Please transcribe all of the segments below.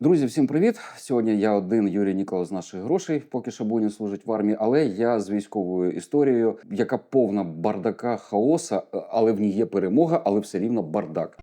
Друзі, всім привіт! Сьогодні я один Юрій Нікола з наших грошей. Поки Шабунін служить в армії, але я з військовою історією, яка повна бардака, хаоса, але в ній є перемога, але все рівно бардак.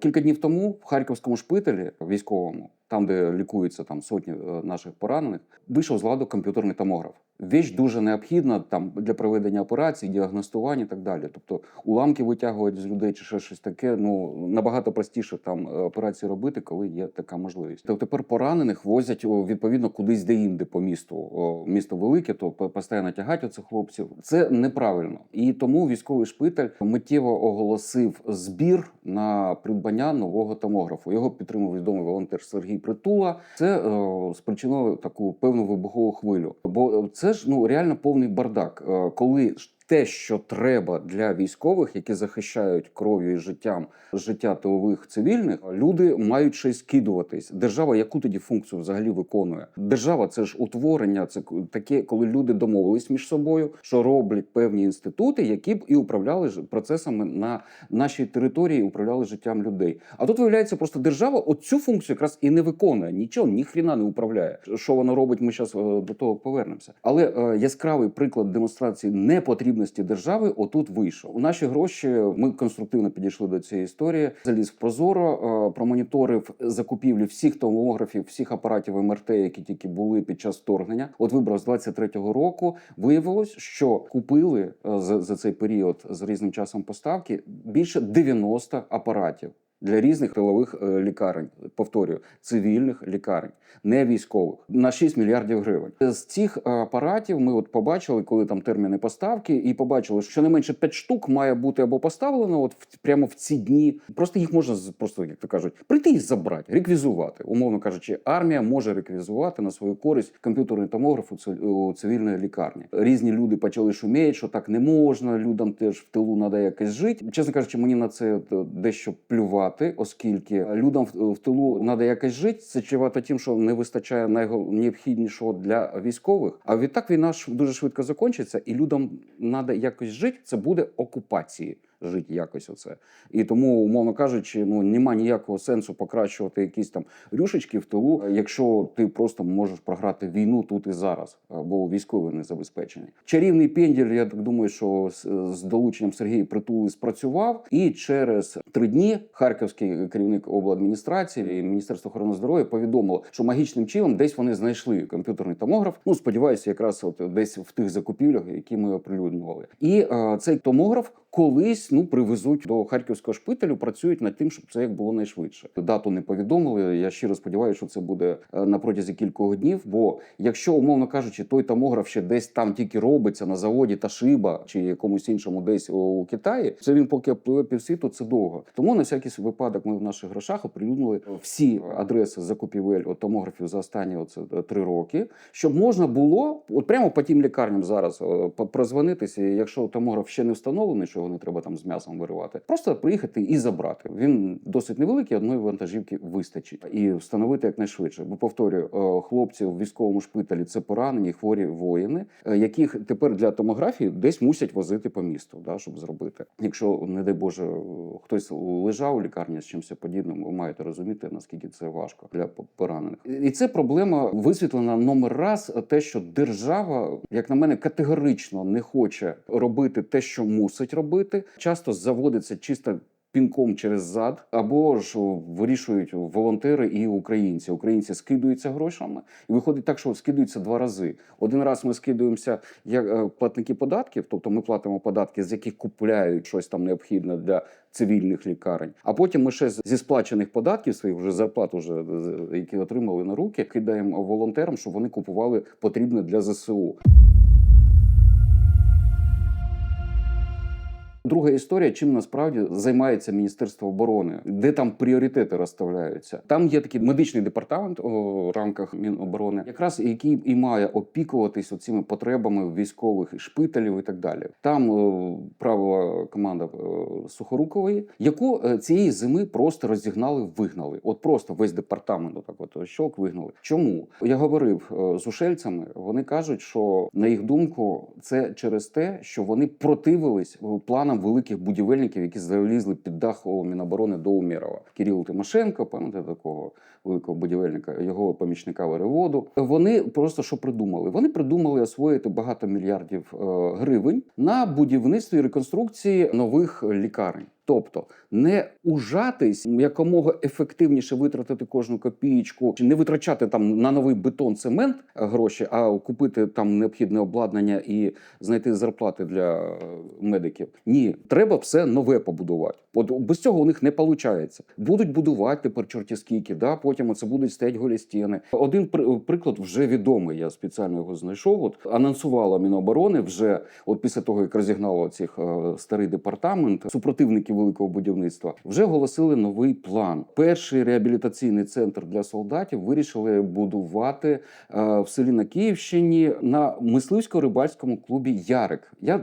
Кілька днів тому в харківському шпиталі військовому, там де лікуються там сотні е, наших поранених, вийшов з ладу комп'ютерний томограф. Віч дуже необхідна там для проведення операцій, діагностування і так далі. Тобто уламки витягувати з людей чи ще щось таке. Ну набагато простіше там е, операції робити, коли є така можливість. То тепер поранених возять відповідно кудись де-інде по місту. О, місто велике, то по- постійно тягать оцих хлопців. Це неправильно. І тому військовий шпиталь миттєво оголосив збір на придбання нового томографу. Його підтримав відомий волонтер Сергій Притула. Це е, спричинило таку певну вибухову хвилю. Бо це ж ну реально повний бардак, Е, коли те, що треба для військових, які захищають кров'ю і життям життя тилових цивільних, люди мають щось скидуватись. Держава яку тоді функцію взагалі виконує? Держава це ж утворення, це таке, коли люди домовились між собою, що роблять певні інститути, які б і управляли процесами на нашій території, управляли життям людей. А тут виявляється, просто держава оцю функцію якраз і не виконує. Нічого, ні хріна не управляє. Що вона робить? Ми зараз до того повернемося. Але е, яскравий приклад демонстрації непотрібності держави отут вийшов. У наші гроші ми конструктивно підійшли до цієї історії. Заліз в прозоро, е, промоніторив закупівлі всіх томографів, всіх апаратів МРТ, які тільки були під час вторгнення. От вибрав з 23-го року. Виявилось, що купили е, за, за цей період з різним часом поставки більше 90 апаратів. Для різних тилових е, лікарень, повторюю, цивільних лікарень, не військових, на 6 мільярдів гривень. З цих е, апаратів ми от побачили, коли там терміни поставки, і побачили, що не менше 5 штук має бути або поставлено от прямо в ці дні. Просто їх можна просто, як то кажуть, прийти і забрати, реквізувати. Умовно кажучи, армія може реквізувати на свою користь комп'ютерний томограф у цивільної лікарні. Різні люди почали шуміти, що так не можна. Людям теж в тилу треба якось жити. Чесно кажучи, мені на це е, дещо плювати, оскільки людям в, тилу треба якось жити. Це чувато тим, що не вистачає найнеобхіднішого для військових. А відтак війна ж дуже швидко закінчиться, і людям треба якось жити. Це буде окупації. Жити якось оце. І тому, умовно кажучи, ну нема ніякого сенсу покращувати якісь там рюшечки в тилу, якщо ти просто можеш програти війну тут і зараз, бо військові не забезпечені. Чарівний пенділь, я так думаю, що з, з долученням Сергія Притули спрацював. І через три дні харківський керівник обладміністрації і Міністерство охорони здоров'я повідомило, що магічним чином десь вони знайшли комп'ютерний томограф. Ну сподіваюся, якраз от десь в тих закупівлях, які ми оприлюднювали. І е, цей томограф колись ну привезуть до харківського шпиталю. Працюють над тим, щоб це як було найшвидше. Дату не повідомили. Я щиро сподіваюся, що це буде е, на протязі кількох днів. Бо якщо умовно кажучи, той томограф ще десь там тільки робиться на заводі Ташиба чи якомусь іншому десь у Китаї, це він поки пливе півсвіту, це довго. Тому на всякий випадок ми в наших грошах оприлюднили всі адреси закупівель от, томографів за останні оце е, три роки, щоб можна було от прямо по тим лікарням зараз е, прозвонитися. Якщо томограф ще не встановлений, що його не треба там з м'ясом виривати, просто приїхати і забрати. Він досить невеликий, одної вантажівки вистачить і встановити якнайшвидше. Бо повторюю, е, хлопці в військовому шпиталі це поранені, хворі воїни, е, яких тепер для томографії десь мусять возити по місту, да, щоб зробити. Якщо, не дай Боже, е, хтось лежав у лікарні з чимось подібним, ви маєте розуміти, наскільки це важко для поранених. І це проблема висвітлена номер раз. Те, що держава, як на мене, категорично не хоче робити те, що мусить робити. Часто заводиться чисто. Пінком через зад, або ж вирішують волонтери і українці. Українці скидуються грошами, і виходить так, що скидуються два рази. Один раз ми скидуємося як е, платники податків, тобто ми платимо податки, з яких купляють щось там необхідне для цивільних лікарень. А потім ми ще зі сплачених податків своїх вже зарплат, уже які отримали на руки, кидаємо волонтерам, щоб вони купували потрібне для ЗСУ. Друга історія, чим насправді займається Міністерство оборони, де там пріоритети розставляються. Там є такий медичний департамент у рамках Міноборони, якраз який і має опікуватись цими потребами військових шпиталів і так далі. Там е, правила команда е, Сухорукової, яку е, цієї зими просто розігнали, вигнали. От просто весь департамент, отак от щок вигнали. Чому я говорив е, з ушельцями? Вони кажуть, що на їх думку, це через те, що вони противились е, планам великих будівельників, які залізли під дах Міноборони до Умєрова. Кирил Тимошенко, пам'ятаєте такого великого будівельника, його помічника Вереводу. Вони просто що придумали? Вони придумали освоїти багато мільярдів е, гривень на будівництві і реконструкції нових лікарень. Тобто не ужатись якомога ефективніше витратити кожну копієчку, чи не витрачати там на новий бетон, цемент е, гроші, а купити там необхідне обладнання і знайти зарплати для е, медиків. Ні, треба все нове побудувати. От без цього у них не виходить. Будуть будувати тепер чорті скільки, да? потім це будуть стоять голі стіни. Один приклад вже відомий. Я спеціально його знайшов. От анонсувала Міноборони вже от після того, як розігнало цих е, старий департамент, супротивники великого будівництва вже оголосили новий план. Перший реабілітаційний центр для солдатів вирішили будувати е, в селі на Київщині на мисливсько-рибальському клубі Ярик. Я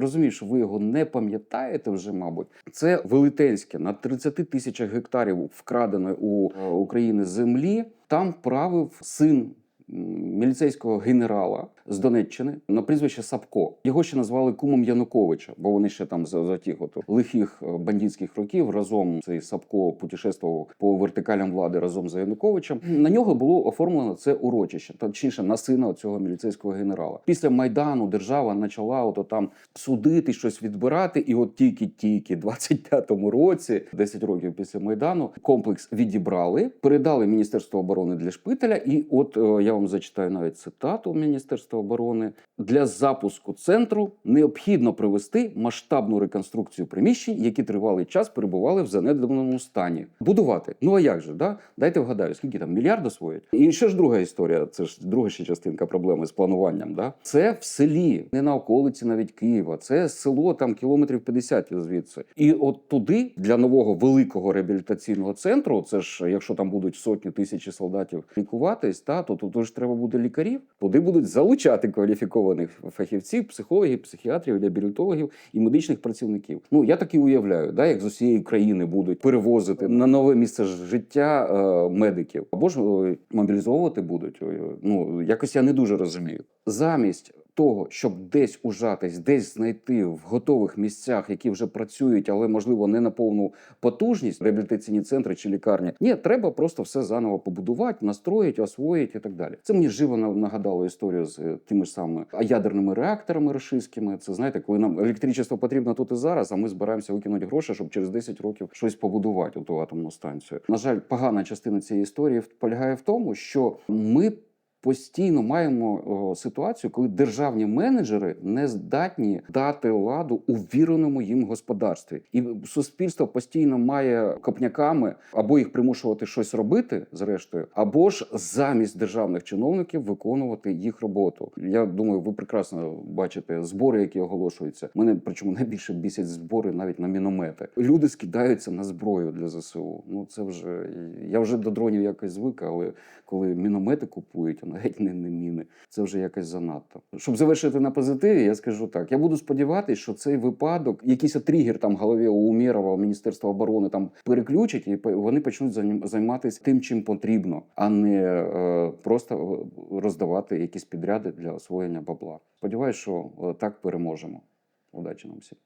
розумію, що ви його не пам'ятаєте вже, мабуть. Це велетенське на 30 тисячах гектарів вкраденої у е, України землі. Там правив син міліцейського генерала з Донеччини на прізвище Сапко. Його ще назвали кумом Януковича, бо вони ще там за, за тих от лихих е, бандитських років разом цей Сапко путешествував по вертикалям влади разом з Януковичем. На нього було оформлено це урочище, точніше на сина цього міліцейського генерала. Після майдану держава почала ото там судити, щось відбирати, і от тільки-тільки 25-му році, 10 років після майдану, комплекс відібрали, передали Міністерство оборони для шпиталя. І от е, я вам зачитаю навіть цитату Міністерства оборони для запуску центру необхідно провести масштабну реконструкцію приміщень, які тривалий час перебували в занедбаному стані. Будувати. Ну а як же? Да? Дайте вгадаю, скільки там мільярд освоїть? І ще ж друга історія. Це ж друга ще частинка проблеми з плануванням. Да? Це в селі, не на околиці навіть Києва. Це село там кілометрів 50 звідси. І от туди для нового великого реабілітаційного центру, це ж якщо там будуть сотні тисячі солдатів лікуватись, та то тут ж треба буде лікарів. Туди будуть залучати кваліфікованих фахівців, психологів, психіатрів, реабілітологів і медичних працівників. Ну я так і уявляю, да, як з усієї країни будуть перевозити на нове місце життя е, медиків або ж е, мобілізовувати будуть. Е, Ну якось я не дуже розумію. Замість того, щоб десь ужатись, десь знайти в готових місцях, які вже працюють, але можливо не на повну потужність, реабілітаційні центри чи лікарні. Ні, треба просто все заново побудувати, настроїти, освоїти і так далі. Це мені живо на- нагадало історію з е, тими самими ядерними реакторами російськими. Це знаєте, коли нам електричество потрібно тут і зараз, а ми збираємося викинути гроші, щоб через 10 років щось побудувати ту атомну станцію. На жаль, погана частина цієї історії полягає в тому, що ми. Постійно маємо ситуацію, коли державні менеджери не здатні дати ладу у віреному їм господарстві, і суспільство постійно має копняками або їх примушувати щось робити, зрештою, або ж замість державних чиновників виконувати їх роботу. Я думаю, ви прекрасно бачите збори, які оголошуються. Мене причому найбільше бісять збори навіть на міномети. Люди скидаються на зброю для ЗСУ. Ну це вже я вже до дронів якось звик, але коли міномети купують, навіть не, не міни, це вже якось занадто. Щоб завершити на позитиві, я скажу так: я буду сподіватися, що цей випадок, якийсь тригер там голові у Умєрова, у Міністерства оборони там переключить, і вони почнуть займатися тим, чим потрібно, а не е, просто е, роздавати якісь підряди для освоєння бабла. Сподіваюсь, що е, так переможемо. Удачі нам всім.